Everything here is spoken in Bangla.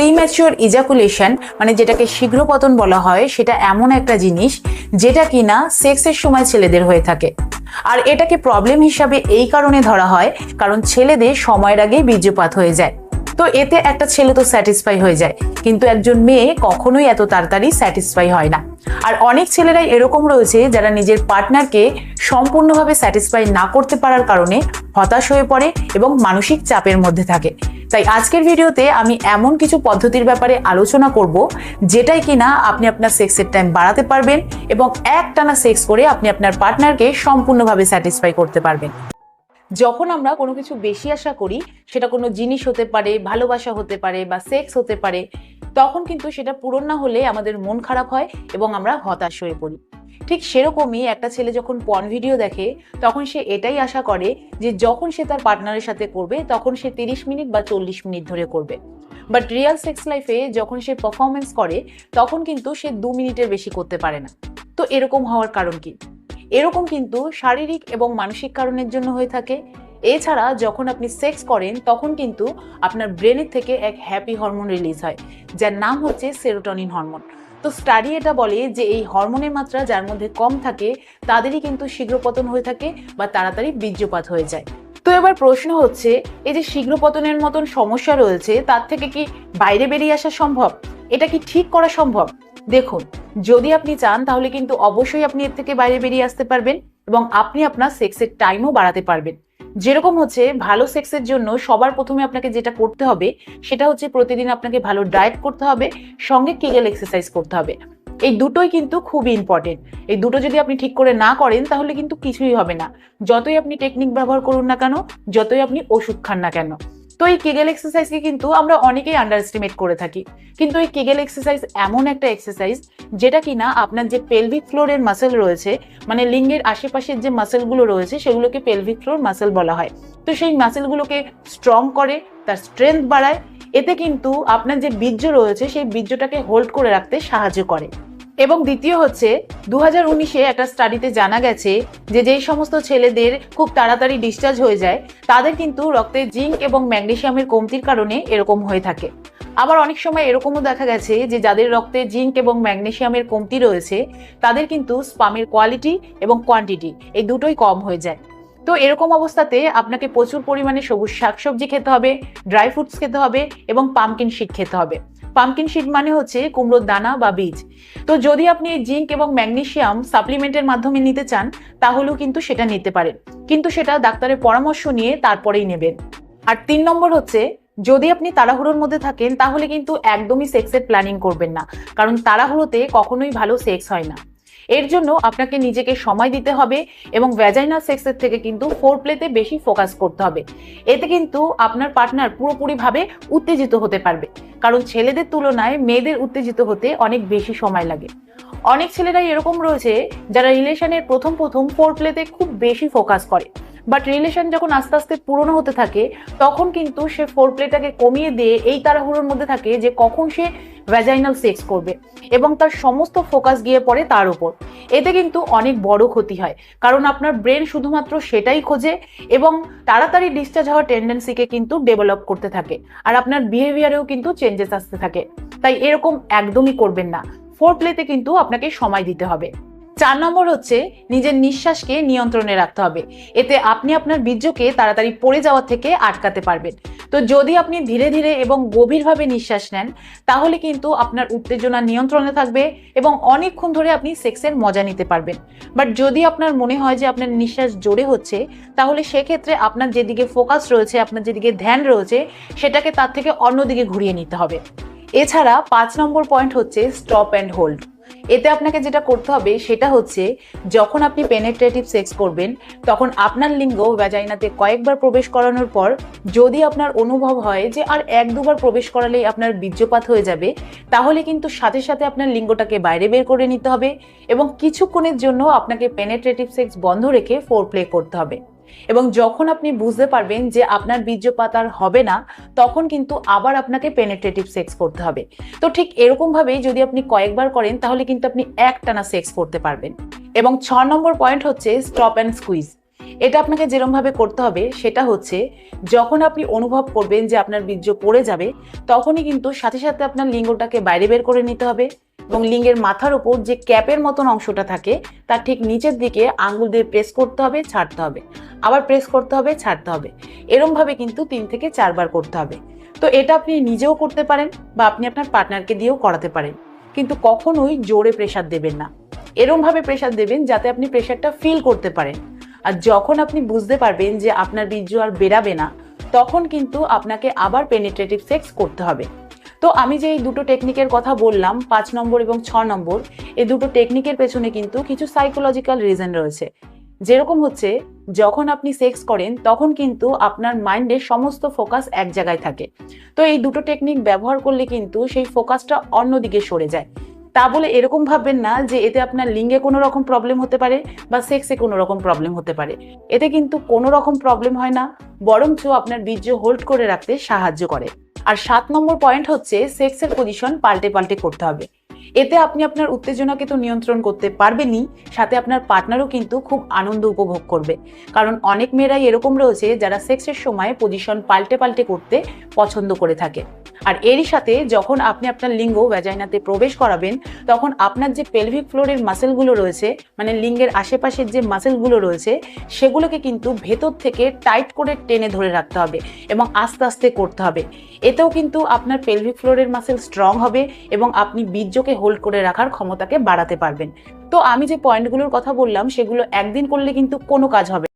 প্রিম্যাচিওর ইজাকুলেশন মানে যেটাকে শীঘ্র পতন বলা হয়, সেটা এমন একটা জিনিস যেটা কিনা সেক্সের সময় ছেলেদের হয়ে থাকে। আর এটাকে প্রবলেম হিসাবে এই কারণে ধরা হয়, কারণ ছেলেদের সময়ের আগেই বীর্যপাত হয়ে যায়। তো এতে একটা ছেলে তো স্যাটিসফাই হয়ে যায়, কিন্তু একজন মেয়ে কখনোই এত তাড়াতাড়ি স্যাটিসফাই হয় না। আর অনেক ছেলেরাই এরকম রয়েছে, যারা নিজের পার্টনারকে সম্পূর্ণভাবে স্যাটিসফাই না করতে পারার কারণে হতাশ হয়ে পড়ে এবং মানসিক চাপের মধ্যে থাকে। তাই আজকের ভিডিওতে আমি এমন কিছু পদ্ধতির ব্যাপারে আলোচনা করব, যেটাই কিনা আপনি আপনার সেক্সের টাইম বাড়াতে পারবেন এবং একটানা সেক্স করে আপনি আপনার পার্টনারকে সম্পূর্ণভাবে স্যাটিসফাই করতে পারবেন। যখন আমরা কোনো কিছু বেশি আশা করি, সেটা কোনো জিনিস হতে পারে, ভালোবাসা হতে পারে বা সেক্স হতে পারে তখন কিন্তু সেটা পূরণ না হলে আমাদের মন খারাপ হয় এবং আমরা হতাশ হয়ে পড়ি। ঠিক সেরকমই একটা ছেলে যখন পন ভিডিও দেখে, তখন সে এটাই আশা করে যে যখন সে তার পার্টনারের সাথে করবে, তখন সে তিরিশ মিনিট বা চল্লিশ মিনিট ধরে করবে। বাট রিয়েল সেক্স লাইফে যখন সে পারফরমেন্স করে, তখন কিন্তু সে দু মিনিটের বেশি করতে পারে না। তো এরকম হওয়ার কারণ কি? এরকম কিন্তু শারীরিক এবং মানসিক কারণের জন্য হয়ে থাকে। এছাড়া যখন আপনি সেক্স করেন, তখন কিন্তু আপনার ব্রেনের থেকে এক হ্যাপি হরমোন রিলিজ হয়, যার নাম হচ্ছে সেরোটনিন হরমোন তো স্টাডি এটা বলে যে এই হরমোনের মাত্রা যার মধ্যে কম থাকে, তাদেরই কিন্তু শীঘ্র পতন হয়ে থাকে বা তাড়াতাড়ি বীর্যপাত হয়ে যায়। তো এবার প্রশ্ন হচ্ছে, এই যে শীঘ্র পতনের মতন সমস্যা রয়েছে, তার থেকে কি বাইরে বেরিয়ে আসা সম্ভব? এটা কি ঠিক করা সম্ভব? দেখুন, যদি আপনি চান, তাহলে কিন্তু অবশ্যই আপনি এর থেকে বাইরে বেরিয়ে আসতে পারবেন এবং আপনি আপনার সেক্সের টাইমও বাড়াতে পারবেন। যেরকম হচ্ছে ভালো সেক্সের জন্য সবার প্রথমে আপনাকে যেটা করতে হবে, সেটা হচ্ছে প্রতিদিন আপনাকে ভালো ডায়েট করতে হবে, সঙ্গে কেগেল এক্সারসাইজ করতে হবে। এই দুটোই কিন্তু খুবই ইম্পর্টেন্ট এই দুটো যদি আপনি ঠিক করে না করেন, তাহলে কিন্তু কিছুই হবে না। যতই আপনি টেকনিক ব্যবহার করুন না কেন, যতই আপনি ওষুধ খান না কেন। তো এই কেগেল এক্সারসাইজকে কিন্তু আমরা অনেকেই আন্ডার এস্টিমেট করে থাকি। কিন্তু এই কেগেল এক্সারসাইজ এমন একটা এক্সারসাইজ যেটা কিনা আপনার যে পেলভিক ফ্লোরের মাসেল রয়েছে মানে লিঙ্গের আশেপাশের যে মাসেলগুলো রয়েছে, সেগুলোকে পেলভিক ফ্লোর মাসেল বলা হয়। তো সেই মাসেলগুলোকে স্ট্রং করে, তার স্ট্রেংথ বাড়ায়, এতে কিন্তু আপনার যে বীর্য রয়েছে, সেই বীর্যটাকে হোল্ড করে রাখতে সাহায্য করে। এবং দ্বিতীয় হচ্ছে দু হাজার উনিশে একটা স্টাডিতে জানা গেছে যে যেই সমস্ত ছেলেদের খুব তাড়াতাড়ি ডিসচার্জ হয়ে যায়, তাদের কিন্তু রক্তে জিঙ্ক এবং ম্যাগনেশিয়ামের কমতির কারণে এরকম হয়ে থাকে। আবার অনেক সময় এরকমও দেখা গেছে যে যাদের রক্তে জিঙ্ক এবং ম্যাগনেশিয়ামের কমতি রয়েছে, তাদের কিন্তু স্পামের কোয়ালিটি এবং কোয়ান্টিটি এই দুটোই কম হয়ে যায়। তো এরকম অবস্থাতে আপনাকে প্রচুর পরিমাণে সবুজ শাকসবজি খেতে হবে ড্রাই ফ্রুটস খেতে হবে এবং পামকিন শিট খেতে হবে। পামকিন শিট মানে হচ্ছে কুমড়োর দানা বা বীজ। তো যদি আপনি জিঙ্ক এবং ম্যাগনেশিয়াম সাপ্লিমেন্টের মাধ্যমে নিতে চান, তাহলেও কিন্তু সেটা নিতে পারেন। কিন্তু সেটা ডাক্তারের পরামর্শ নিয়ে তারপরেই নেবেন। আর তিন নম্বর হচ্ছে, যদি আপনি তাড়াহুড়োর মধ্যে থাকেন, তাহলে কিন্তু একদমই সেক্সের প্ল্যানিং করবেন না। কারণ তাড়াহুড়োতে কখনোই ভালো সেক্স হয় না। এর জন্য আপনাকে নিজেকে সময় দিতে হবে এবং ভ্যাজাইনাল সেক্সের থেকে কিন্তু ফোর প্লেতে বেশি ফোকাস করতে হবে। এতে কিন্তু আপনার পার্টনার পুরোপুরিভাবে উত্তেজিত হতে পারবে। কারণ ছেলেদের তুলনায় মেয়েদের উত্তেজিত হতে অনেক বেশি সময় লাগে। অনেক ছেলেরাই এরকম রয়েছে যারা রিলেশনের প্রথম প্রথম ফোর প্লেতে খুব বেশি ফোকাস করে। বাট রিলেশন যখন আস্তে আস্তে পুরনো হতে থাকে, তখন কিন্তু সে ফোর প্লেটাকে কমিয়ে দিয়ে এই তাড়াহুড়োর মধ্যে থাকে যে কখন সে ভ্যাজাইনাল সেক্স করবে এবং তার সমস্ত ফোকাস গিয়ে পড়ে তার উপর। এতে কিন্তু অনেক বড় ক্ষতি হয়। কারণ আপনার ব্রেন শুধুমাত্র সেটাই খোঁজে এবং তাড়াতাড়ি ডিসচার্জ হওয়ার টেন্ডেন্সিকে কিন্তু ডেভেলপ করতে থাকে। আর আপনার বিহেভিয়ারেও কিন্তু চেঞ্জেস আসতে থাকে। তাই এরকম একদমই করবেন না। ফোর প্লেতে কিন্তু আপনাকে সময় দিতে হবে। চার নম্বর হচ্ছে নিজের নিঃশ্বাসকে নিয়ন্ত্রণে রাখতে হবে। এতে আপনি আপনার বীর্যকে তাড়াতাড়ি পড়ে যাওয়া থেকে আটকাতে পারবেন। তো যদি আপনি ধীরে ধীরে এবং গভীরভাবে নিঃশ্বাস নেন, তাহলে কিন্তু আপনার উত্তেজনা নিয়ন্ত্রণে থাকবে এবং অনেকক্ষণ ধরে আপনি সেক্সের মজা নিতে পারবেন। বাট যদি আপনার মনে হয় যে আপনার নিঃশ্বাস জোরে হচ্ছে, তাহলে সেক্ষেত্রে আপনার যেদিকে ফোকাস রয়েছে, আপনার যেদিকে ধ্যান রয়েছে, সেটাকে তার থেকে অন্যদিকে ঘুরিয়ে নিতে হবে। এছাড়া পাঁচ নম্বর পয়েন্ট হচ্ছে স্টপ অ্যান্ড হোল্ড। এতে আপনাকে যেটা করতে হবে সেটা হচ্ছে, যখন আপনি পেনেট্রেটিভ সেক্স করবেন, তখন আপনার লিঙ্গ ভ্যাজাইনাতে কয়েকবার প্রবেশ করানোর পর, যদি আপনার অনুভব হয় যে আর এক দুবার প্রবেশ করালেই আপনার বীর্যপাত হয়ে যাবে, তাহলে কিন্তু সাথে সাথে আপনার লিঙ্গটাকে বাইরে বের করে নিতে হবে এবং কিছুক্ষণের জন্য আপনাকে পেনেট্রেটিভ সেক্স বন্ধ রেখে ফোর প্লে করতে হবে। এবং যখন আপনি বুঝতে পারবেন যে আপনার বীর্যপাত আর হবে না, তখন কিন্তু আবার আপনাকে পেনেট্রেটিভ সেক্স করতে হবে। তো ঠিক এরকমভাবেই যদি আপনি কয়েকবার করেন, তাহলে কিন্তু আপনি একটানা সেক্স করতে পারবেন। এবং ছ নম্বর পয়েন্ট হচ্ছে স্টপ অ্যান্ড স্কুইজ এটা আপনাকে যেরমভাবে করতে হবে, সেটা হচ্ছে যখন আপনি অনুভব করবেন যে আপনার বীর্য পড়ে যাবে, তখনই কিন্তু সাথে সাথে আপনার লিঙ্গটাকে বাইরে বের করে নিতে হবে এবং লিঙ্গের মাথার ওপর যে ক্যাপের মতন অংশটা থাকে তার ঠিক নিচের দিকে আঙ্গুল দিয়ে প্রেস করতে হবে, ছাড়তে হবে। আবার প্রেস করতে হবে, ছাড়তে হবে। এরমভাবে কিন্তু তিন থেকে চারবার করতে হবে। তো এটা আপনি নিজেও করতে পারেন বা আপনি আপনার পার্টনারকে দিয়েও করাতে পারেন। কিন্তু কখনোই জোরে প্রেশার দেবেন না। এরমভাবে প্রেশার দেবেন যাতে আপনি প্রেশারটা ফিল করতে পারেন। আর যখন আপনি বুঝতে পারবেন যে আপনার বীর্য আর বেরাবে না, তখন কিন্তু আপনাকে আবার পেনিট্রেটিভ সেক্স করতে হবে। তো আমি যে এই দুটো টেকনিকের কথা বললাম, পাঁচ নম্বর এবং ছ নম্বর, এই দুটো টেকনিকের পেছনে কিন্তু কিছু সাইকোলজিক্যাল রিজন রয়েছে। যেরকম হচ্ছে, যখন আপনি সেক্স করেন, তখন কিন্তু আপনার মাইন্ডে সমস্ত ফোকাস এক জায়গায় থাকে। তো এই দুটো টেকনিক ব্যবহার করলে কিন্তু সেই ফোকাসটা অন্যদিকে সরে যায়। তা বলে এরকম ভাববেন না যে এতে আপনার লিঙ্গে কোনো রকম প্রবলেম হতে পারে বা সেক্সে কোনো রকম প্রবলেম হতে পারে। এতে কিন্তু কোনো রকম প্রবলেম হয় না, বরঞ্চ আপনার বীর্য হোল্ড করে রাখতে সাহায্য করে। আর সাত নম্বর পয়েন্ট হচ্ছে সেক্সের পজিশন পাল্টে পাল্টে করতে হবে। এতে আপনি আপনার উত্তেজনাকে তো নিয়ন্ত্রণ করতে পারবেনই, সাথে আপনার পার্টনারও কিন্তু খুব আনন্দ উপভোগ করবে। কারণ অনেক মেয়েরাই এরকম রয়েছে যারা সেক্সের সময় পজিশন পাল্টে পাল্টে করতে পছন্দ করে থাকে। আর এরই সাথে যখন আপনি আপনার লিঙ্গ ভ্যাজাইনাতে প্রবেশ করাবেন, তখন আপনার যে পেলভিক ফ্লোরের মাসেলগুলো রয়েছে মানে লিঙ্গের আশেপাশের যে মাসেলগুলো রয়েছে, সেগুলোকে কিন্তু ভেতর থেকে টাইট করে টেনে ধরে রাখতে হবে এবং আস্তে আস্তে করতে হবে। এতেও কিন্তু আপনার পেলভিক ফ্লোরের মাসেল স্ট্রং হবে এবং আপনি বীর্যকে হোল্ড করে রাখার ক্ষমতাকে বাড়াতে পারবেন তো আমি যে পয়েন্টগুলোর কথা বললাম, সেগুলো একদিন করলে কিন্তু কোনো কাজ হবে।